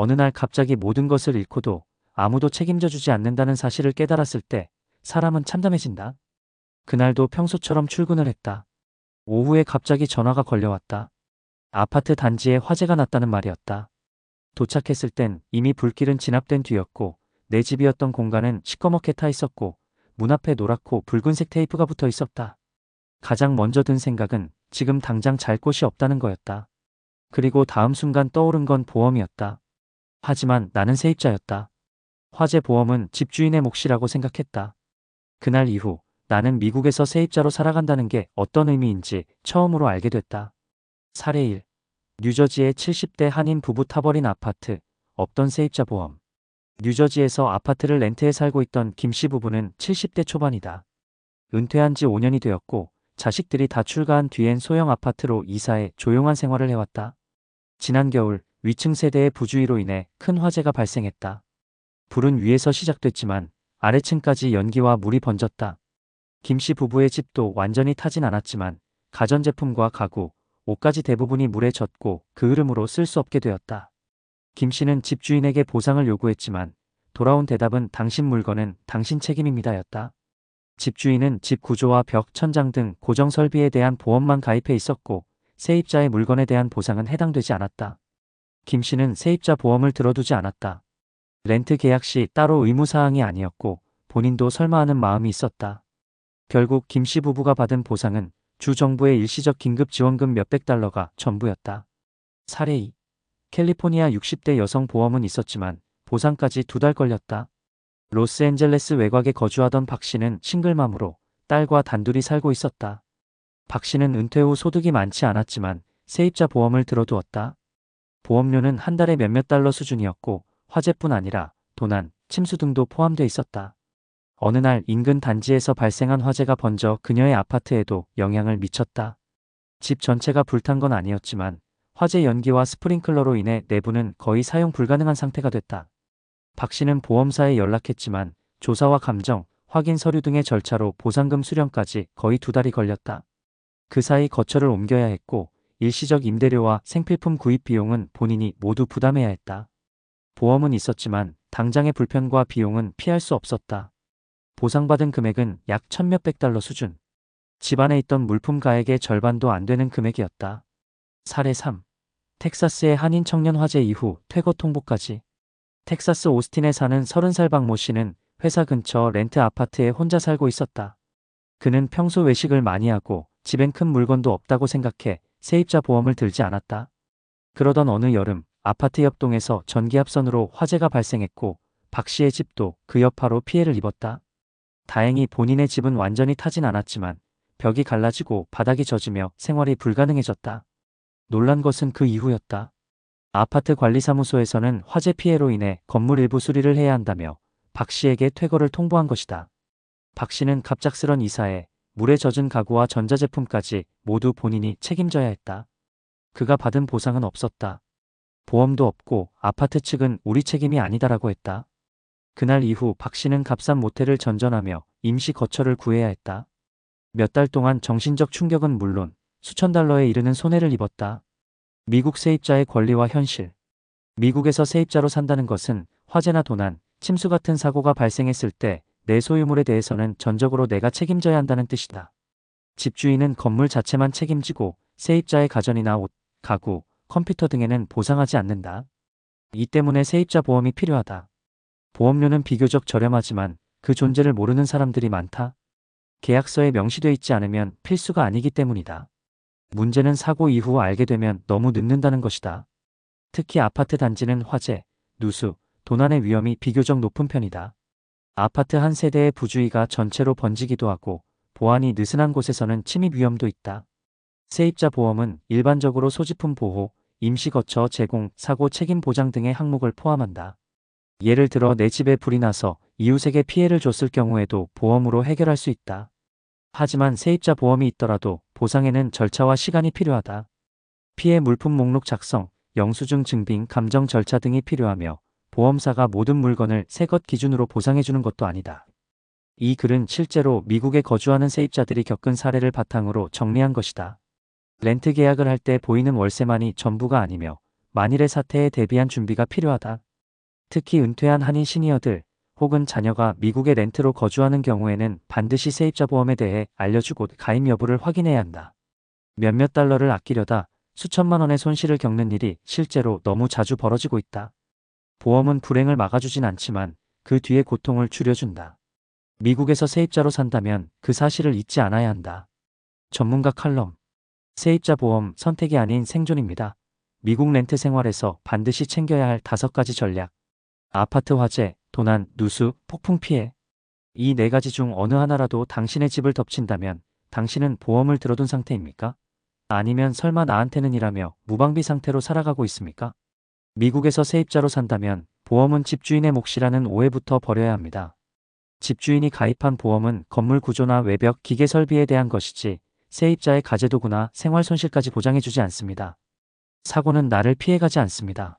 어느 날 갑자기 모든 것을 잃고도 아무도 책임져 주지 않는다는 사실을 깨달았을 때 사람은 참담해진다. 그날도 평소처럼 출근을 했다. 오후에 갑자기 전화가 걸려왔다. 아파트 단지에 화재가 났다는 말이었다. 도착했을 땐 이미 불길은 진압된 뒤였고 내 집이었던 공간은 시꺼멓게 타 있었고 문 앞에 노랗고 붉은색 테이프가 붙어 있었다. 가장 먼저 든 생각은 지금 당장 잘 곳이 없다는 거였다. 그리고 다음 순간 떠오른 건 보험이었다. 하지만 나는 세입자였다. 화재 보험은 집주인의 몫이라고 생각했다. 그날 이후 나는 미국에서 세입자로 살아간다는 게 어떤 의미인지 처음으로 알게 됐다. 사례 1. 뉴저지의 70대 한인 부부 타버린 아파트, 없던 세입자 보험. 뉴저지에서 아파트를 렌트해 살고 있던 김 씨 부부는 70대 초반이다. 은퇴한 지 5년이 되었고 자식들이 다 출가한 뒤엔 소형 아파트로 이사해 조용한 생활을 해왔다. 지난 겨울 위층 세대의 부주의로 인해 큰 화재가 발생했다. 불은 위에서 시작됐지만 아래층까지 연기와 물이 번졌다. 김씨 부부의 집도 완전히 타진 않았지만 가전제품과 가구, 옷까지 대부분이 물에 젖고 그 흐름으로 쓸 수 없게 되었다. 김 씨는 집주인에게 보상을 요구했지만 돌아온 대답은 당신 물건은 당신 책임입니다였다. 집주인은 집 구조와 벽, 천장 등 고정 설비에 대한 보험만 가입해 있었고 세입자의 물건에 대한 보상은 해당되지 않았다. 김 씨는 세입자 보험을 들어두지 않았다. 렌트 계약 시 따로 의무사항이 아니었고 본인도 설마 하는 마음이 있었다. 결국 김 씨 부부가 받은 보상은 주 정부의 일시적 긴급 지원금 몇백 달러가 전부였다. 사례 2. 캘리포니아 60대 여성 보험은 있었지만 보상까지 두 달 걸렸다. 로스앤젤레스 외곽에 거주하던 박 씨는 싱글맘으로 딸과 단둘이 살고 있었다. 박 씨는 은퇴 후 소득이 많지 않았지만 세입자 보험을 들어두었다. 보험료는 한 달에 몇몇 달러 수준이었고 화재뿐 아니라 도난, 침수 등도 포함돼 있었다. 어느 날 인근 단지에서 발생한 화재가 번져 그녀의 아파트에도 영향을 미쳤다. 집 전체가 불탄 건 아니었지만 화재 연기와 스프링클러로 인해 내부는 거의 사용 불가능한 상태가 됐다. 박 씨는 보험사에 연락했지만 조사와 감정, 확인 서류 등의 절차로 보상금 수령까지 거의 두 달이 걸렸다. 그 사이 거처를 옮겨야 했고 일시적 임대료와 생필품 구입 비용은 본인이 모두 부담해야 했다. 보험은 있었지만 당장의 불편과 비용은 피할 수 없었다. 보상받은 금액은 약 천몇백 달러 수준. 집안에 있던 물품 가액의 절반도 안 되는 금액이었다. 사례 3. 텍사스의 한인 청년 화재 이후 퇴거 통보까지. 텍사스 오스틴에 사는 30살 박 모 씨는 회사 근처 렌트 아파트에 혼자 살고 있었다. 그는 평소 외식을 많이 하고 집엔 큰 물건도 없다고 생각해 세입자 보험을 들지 않았다. 그러던 어느 여름 아파트 옆동에서 전기합선으로 화재가 발생했고 박 씨의 집도 그 여파로 피해를 입었다. 다행히 본인의 집은 완전히 타진 않았지만 벽이 갈라지고 바닥이 젖으며 생활이 불가능해졌다. 놀란 것은 그 이후였다. 아파트 관리사무소에서는 화재 피해로 인해 건물 일부 수리를 해야 한다며 박 씨에게 퇴거를 통보한 것이다. 박 씨는 갑작스런 이사에 물에 젖은 가구와 전자제품까지 모두 본인이 책임져야 했다. 그가 받은 보상은 없었다. 보험도 없고 아파트 측은 우리 책임이 아니다라고 했다. 그날 이후 박 씨는 값싼 모텔을 전전하며 임시 거처를 구해야 했다. 몇 달 동안 정신적 충격은 물론 수천 달러에 이르는 손해를 입었다. 미국 세입자의 권리와 현실. 미국에서 세입자로 산다는 것은 화재나 도난, 침수 같은 사고가 발생했을 때 내 소유물에 대해서는 전적으로 내가 책임져야 한다는 뜻이다. 집주인은 건물 자체만 책임지고 세입자의 가전이나 옷, 가구, 컴퓨터 등에는 보상하지 않는다. 이 때문에 세입자 보험이 필요하다. 보험료는 비교적 저렴하지만 그 존재를 모르는 사람들이 많다. 계약서에 명시되어 있지 않으면 필수가 아니기 때문이다. 문제는 사고 이후 알게 되면 너무 늦는다는 것이다. 특히 아파트 단지는 화재, 누수, 도난의 위험이 비교적 높은 편이다. 아파트 한 세대의 부주의가 전체로 번지기도 하고 보안이 느슨한 곳에서는 침입 위험도 있다. 세입자 보험은 일반적으로 소지품 보호, 임시 거처 제공, 사고 책임 보장 등의 항목을 포함한다. 예를 들어 내 집에 불이 나서 이웃에게 피해를 줬을 경우에도 보험으로 해결할 수 있다. 하지만 세입자 보험이 있더라도 보상에는 절차와 시간이 필요하다. 피해 물품 목록 작성, 영수증 증빙, 감정 절차 등이 필요하며 보험사가 모든 물건을 새것 기준으로 보상해주는 것도 아니다. 이 글은 실제로 미국에 거주하는 세입자들이 겪은 사례를 바탕으로 정리한 것이다. 렌트 계약을 할 때 보이는 월세만이 전부가 아니며 만일의 사태에 대비한 준비가 필요하다. 특히 은퇴한 한인 시니어들 혹은 자녀가 미국에 렌트로 거주하는 경우에는 반드시 세입자 보험에 대해 알려주고 가입 여부를 확인해야 한다. 몇몇 달러를 아끼려다 수천만 원의 손실을 겪는 일이 실제로 너무 자주 벌어지고 있다. 보험은 불행을 막아주진 않지만 그 뒤에 고통을 줄여준다. 미국에서 세입자로 산다면 그 사실을 잊지 않아야 한다. 전문가 칼럼. 세입자 보험 선택이 아닌 생존입니다. 미국 렌트 생활에서 반드시 챙겨야 할 다섯 가지 전략. 아파트 화재, 도난, 누수, 폭풍 피해. 이 네 가지 중 어느 하나라도 당신의 집을 덮친다면 당신은 보험을 들어둔 상태입니까? 아니면 설마 나한테는 이라며 무방비 상태로 살아가고 있습니까? 미국에서 세입자로 산다면 보험은 집주인의 몫이라는 오해부터 버려야 합니다. 집주인이 가입한 보험은 건물 구조나 외벽, 기계 설비에 대한 것이지 세입자의 가재도구나 생활 손실까지 보장해주지 않습니다. 사고는 나를 피해가지 않습니다.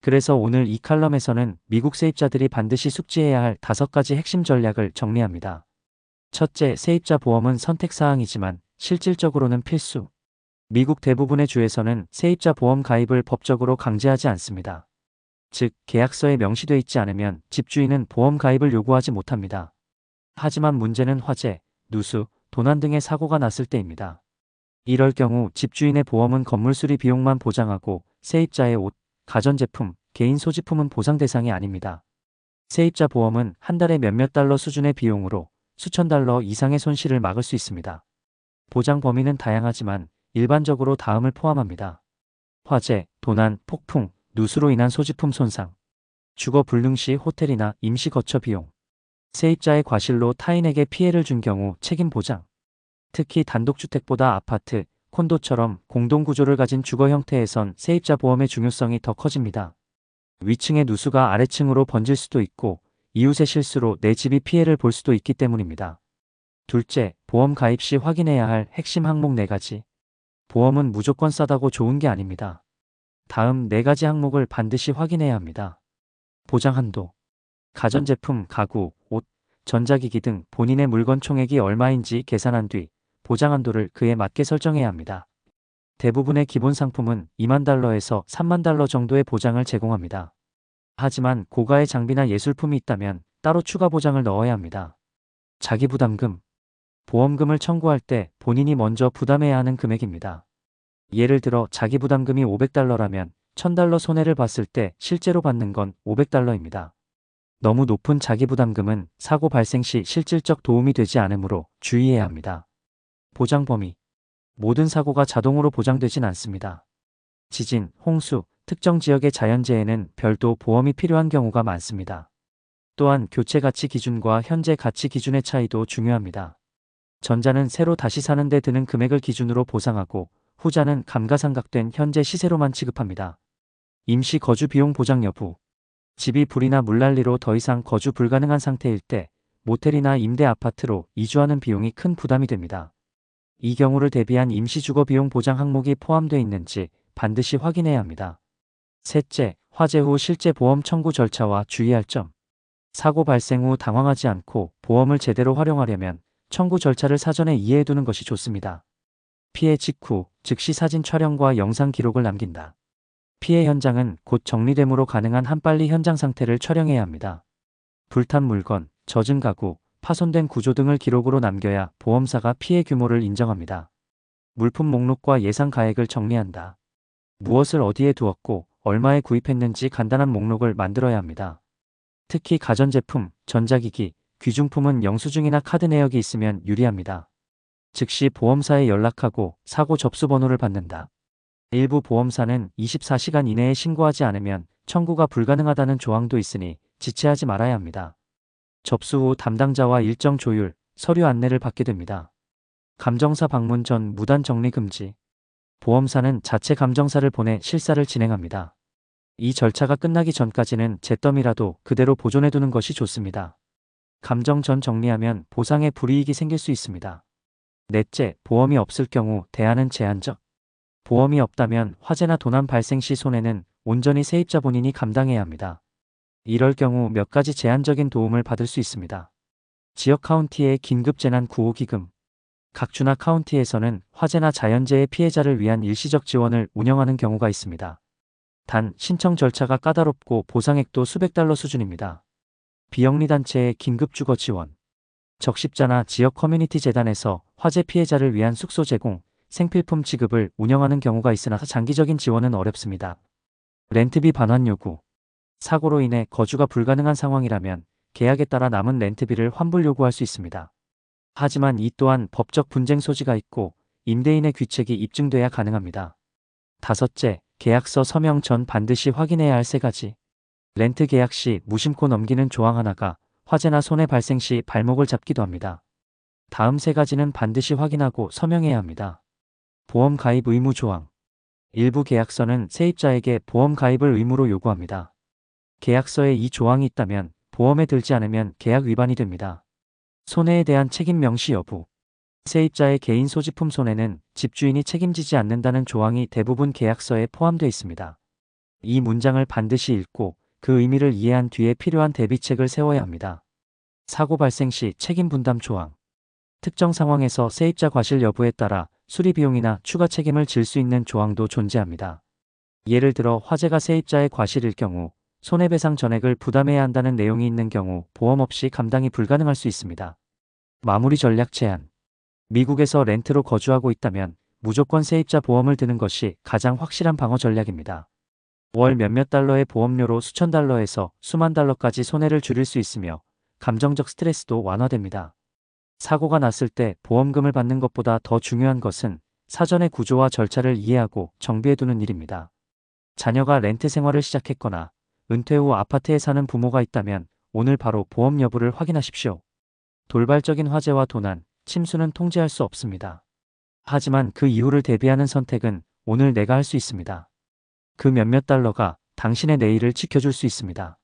그래서 오늘 이 칼럼에서는 미국 세입자들이 반드시 숙지해야 할 다섯 가지 핵심 전략을 정리합니다. 첫째, 세입자 보험은 선택사항이지만 실질적으로는 필수. 미국 대부분의 주에서는 세입자 보험 가입을 법적으로 강제하지 않습니다. 즉, 계약서에 명시돼 있지 않으면 집주인은 보험 가입을 요구하지 못합니다. 하지만 문제는 화재, 누수, 도난 등의 사고가 났을 때입니다. 이럴 경우 집주인의 보험은 건물 수리 비용만 보장하고 세입자의 옷, 가전제품, 개인 소지품은 보상 대상이 아닙니다. 세입자 보험은 한 달에 몇몇 달러 수준의 비용으로 수천 달러 이상의 손실을 막을 수 있습니다. 보장 범위는 다양하지만 일반적으로 다음을 포함합니다. 화재, 도난, 폭풍, 누수로 인한 소지품 손상, 주거 불능 시 호텔이나 임시 거처 비용, 세입자의 과실로 타인에게 피해를 준 경우 책임 보장, 특히 단독주택보다 아파트, 콘도처럼 공동구조를 가진 주거 형태에선 세입자 보험의 중요성이 더 커집니다. 위층의 누수가 아래층으로 번질 수도 있고 이웃의 실수로 내 집이 피해를 볼 수도 있기 때문입니다. 둘째, 보험 가입 시 확인해야 할 핵심 항목 4가지. 보험은 무조건 싸다고 좋은 게 아닙니다. 다음 4가지 항목을 반드시 확인해야 합니다. 보장 한도. 가전제품, 가구, 옷, 전자기기 등 본인의 물건 총액이 얼마인지 계산한 뒤 보장 한도를 그에 맞게 설정해야 합니다. 대부분의 기본 상품은 2만 달러에서 3만 달러 정도의 보장을 제공합니다. 하지만 고가의 장비나 예술품이 있다면 따로 추가 보장을 넣어야 합니다. 자기 부담금. 보험금을 청구할 때 본인이 먼저 부담해야 하는 금액입니다. 예를 들어 자기 부담금이 500달러라면 1000달러 손해를 봤을 때 실제로 받는 건 500달러입니다. 너무 높은 자기 부담금은 사고 발생 시 실질적 도움이 되지 않으므로 주의해야 합니다. 보장 범위. 모든 사고가 자동으로 보장되진 않습니다. 지진, 홍수, 특정 지역의 자연재해는 별도 보험이 필요한 경우가 많습니다. 또한 교체 가치 기준과 현재 가치 기준의 차이도 중요합니다. 전자는 새로 다시 사는 데 드는 금액을 기준으로 보상하고 후자는 감가상각된 현재 시세로만 지급합니다. 임시 거주 비용 보장 여부 집이 불이나 물난리로 더 이상 거주 불가능한 상태일 때 모텔이나 임대 아파트로 이주하는 비용이 큰 부담이 됩니다. 이 경우를 대비한 임시 주거 비용 보장 항목이 포함되어 있는지 반드시 확인해야 합니다. 셋째, 화재 후 실제 보험 청구 절차와 주의할 점. 사고 발생 후 당황하지 않고 보험을 제대로 활용하려면 청구 절차를 사전에 이해해두는 것이 좋습니다. 피해 직후 즉시 사진 촬영과 영상 기록을 남긴다. 피해 현장은 곧 정리되므로 가능한 한 빨리 현장 상태를 촬영해야 합니다. 불탄 물건, 젖은 가구, 파손된 구조 등을 기록으로 남겨야 보험사가 피해 규모를 인정합니다. 물품 목록과 예상 가액을 정리한다. 무엇을 어디에 두었고 얼마에 구입했는지 간단한 목록을 만들어야 합니다. 특히 가전제품, 전자기기, 귀중품은 영수증이나 카드 내역이 있으면 유리합니다. 즉시 보험사에 연락하고 사고 접수 번호를 받는다. 일부 보험사는 24시간 이내에 신고하지 않으면 청구가 불가능하다는 조항도 있으니 지체하지 말아야 합니다. 접수 후 담당자와 일정 조율, 서류 안내를 받게 됩니다. 감정사 방문 전 무단 정리 금지. 보험사는 자체 감정사를 보내 실사를 진행합니다. 이 절차가 끝나기 전까지는 잿더미라도 그대로 보존해두는 것이 좋습니다. 감정 전 정리하면 보상에 불이익이 생길 수 있습니다. 넷째, 보험이 없을 경우 대안은 제한적. 보험이 없다면 화재나 도난 발생 시 손해는 온전히 세입자 본인이 감당해야 합니다. 이럴 경우 몇 가지 제한적인 도움을 받을 수 있습니다. 지역 카운티의 긴급재난 구호기금. 각 주나 카운티에서는 화재나 자연재해 피해자를 위한 일시적 지원을 운영하는 경우가 있습니다. 단 신청 절차가 까다롭고 보상액도 수백 달러 수준입니다. 비영리 단체의 긴급 주거 지원. 적십자나 지역 커뮤니티 재단에서 화재 피해자를 위한 숙소 제공, 생필품 지급을 운영하는 경우가 있으나 장기적인 지원은 어렵습니다. 렌트비 반환 요구. 사고로 인해 거주가 불가능한 상황이라면 계약에 따라 남은 렌트비를 환불 요구할 수 있습니다. 하지만 이 또한 법적 분쟁 소지가 있고 임대인의 귀책이 입증돼야 가능합니다. 다섯째, 계약서 서명 전 반드시 확인해야 할 세 가지. 렌트 계약 시 무심코 넘기는 조항 하나가 화재나 손해 발생 시 발목을 잡기도 합니다. 다음 세 가지는 반드시 확인하고 서명해야 합니다. 보험 가입 의무 조항. 일부 계약서는 세입자에게 보험 가입을 의무로 요구합니다. 계약서에 이 조항이 있다면 보험에 들지 않으면 계약 위반이 됩니다. 손해에 대한 책임 명시 여부. 세입자의 개인 소지품 손해는 집주인이 책임지지 않는다는 조항이 대부분 계약서에 포함되어 있습니다. 이 문장을 반드시 읽고 그 의미를 이해한 뒤에 필요한 대비책을 세워야 합니다. 사고 발생 시 책임 분담 조항. 특정 상황에서 세입자 과실 여부에 따라 수리 비용이나 추가 책임을 질 수 있는 조항도 존재합니다. 예를 들어 화재가 세입자의 과실일 경우 손해배상 전액을 부담해야 한다는 내용이 있는 경우 보험 없이 감당이 불가능할 수 있습니다. 마무리 전략 제한. 미국에서 렌트로 거주하고 있다면 무조건 세입자 보험을 드는 것이 가장 확실한 방어 전략입니다. 월 몇몇 달러의 보험료로 수천 달러에서 수만 달러까지 손해를 줄일 수 있으며 감정적 스트레스도 완화됩니다. 사고가 났을 때 보험금을 받는 것보다 더 중요한 것은 사전의 구조와 절차를 이해하고 정비해두는 일입니다. 자녀가 렌트 생활을 시작했거나 은퇴 후 아파트에 사는 부모가 있다면 오늘 바로 보험 여부를 확인하십시오. 돌발적인 화재와 도난, 침수는 통제할 수 없습니다. 하지만 그 이후를 대비하는 선택은 오늘 내가 할 수 있습니다. 그 몇몇 달러가 당신의 내일을 지켜줄 수 있습니다.